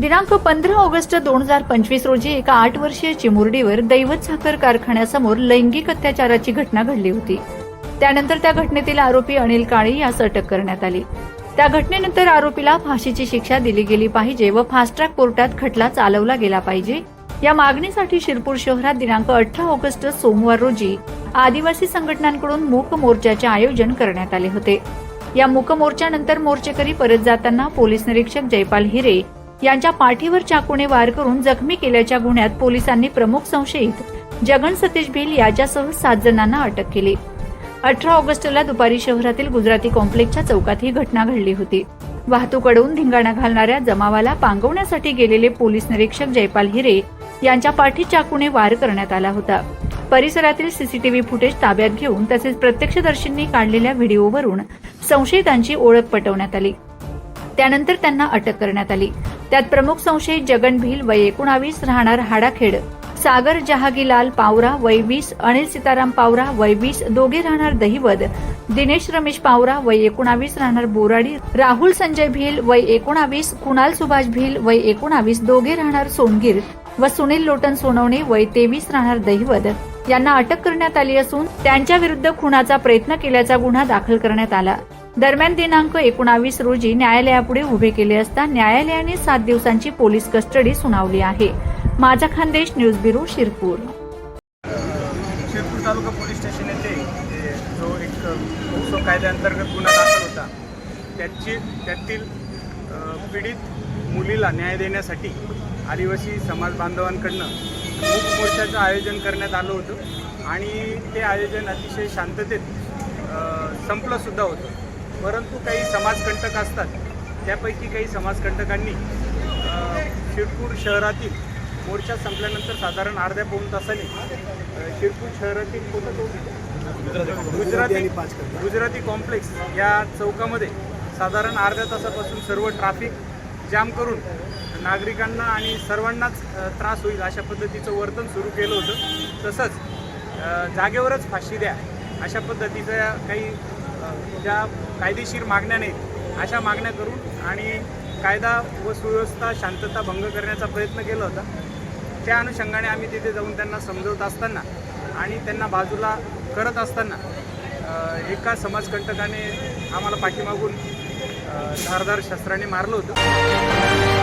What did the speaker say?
दिनांक पंधरा ऑगस्ट दोन हजार पंचवीस रोजी एका आठ वर्षीय चिमुरडीवर दैवत साखर कारखान्यासमोर लैंगिक अत्याचाराची घटना घडली होती. त्यानंतर त्या घटनेतील आरोपी अनिल काळे यास अटक करण्यात आली. त्या घटनेनंतर आरोपीला फाशीची शिक्षा दिली गेली पाहिजे व फास्ट ट्रॅक कोर्टात खटला चालवला गेला पाहिजे. या मागणीसाठी शिरपूर शहरात दिनांक अठरा ऑगस्ट सोमवार रोजी आदिवासी संघटनांकडून मूक मोर्चाचे आयोजन करण्यात आले होते. या मूक मोर्चानंतर मोर्चेकरी परत जाताना पोलीस निरीक्षक जयपाल हिरे यांच्या पाठीवर चाकूने वार करून जखमी केल्याच्या गुन्ह्यात पोलिसांनी प्रमुख संशयित जगन सतीश भिल याच्यासह सात जणांना अटक केली. अठरा ऑगस्टला दुपारी शहरातील गुजराती कॉम्प्लेक्सच्या चौकात ही घटना घडली होती. वाहतूक अडवून धिंगाणा घालणाऱ्या जमावाला पांगवण्यासाठी गेलेले पोलीस निरीक्षक जयपाल हिरे यांच्या पाठी चाकूने वार करण्यात आला होता. परिसरातील सीसीटीव्ही फुटेज ताब्यात घेऊन तसेच प्रत्यक्षदर्शींनी काढलेल्या व्हिडिओवरून संशयितांची ओळख पटवण्यात आली. त्यानंतर त्यांना अटक करण्यात आली. त्यात प्रमुख संशयित जगन भिल वय एकोणावीस राहणार हाडाखेड. सागर जहागीलाल पावरा वय वीस अनिल सीताराम पावरा वय वीस दोघे राहणार दहिवद दिनेश रमेश पावरा वय एकोणावीस राहणार बोराडी. राहुल संजय भिल वय एकोणावीस कुणाल सुभाष भिल वय एकोणावीस दोघे राहणार सोनगीर व सुनील लोटन सोनवणे वय तेवीस राहणार दहिवद यांना अटक करण्यात आली असून त्यांच्या विरुद्ध खुनाचा प्रयत्न केल्याचा गुन्हा दाखल करण्यात आला. दरम्यान दिनांक एकोणावीस रोजी न्यायालयापुढे उभे केले असता न्यायालयाने सात दिवसांची पोलीस कस्टडी सुनावली आहे. माझा Khandesh news bureau Shirpur. Shirpur taluka police station येथे जो एक पोक्सो कायद्याअंतर्गत गुन्हा दाखल होता त्याची त्यातील पीडित मुलीला न्याय देण्यासाठी आदिवासी समाज बांधवांकडनं मूक मोर्चाचं आयोजन करण्यात आलं होतं. आणि ते आयोजन अतिशय शांततेत संपलंसुद्धा होतं. परंतु काही समाजकंटक असतात. त्यापैकी काही समाजकंटकांनी शिरपूर शहरातील मोर्चा संपल्यानंतर साधारण अर्ध्या पाऊन तासाने शिरपूर शहरातील कोणतं गुजराती गुजराती कॉम्प्लेक्स या चौकामध्ये साधारण अर्ध्या तासापासून सर्व ट्रॅफिक जाम करून नागरिकांना आणि सर्वांनाच त्रास होईल अशा पद्धतीचं वर्तन सुरू केलं होतं. तसंच जागेवरच फाशी द्या अशा पद्धतीचं काही ज्या कायदेशीर मागण्या नाहीत अशा मागण्या करून आणि कायदा व सुव्यवस्था शांतता भंग करण्याचा प्रयत्न केला होता. त्या अनुषंगाने आम्ही तिथे जाऊन त्यांना समजवत असताना आणि त्यांना बाजूला करत असताना एका समाजकंटकाने आम्हाला पाठीमागून धारधार धारदार शस्त्राने मारलं होतं.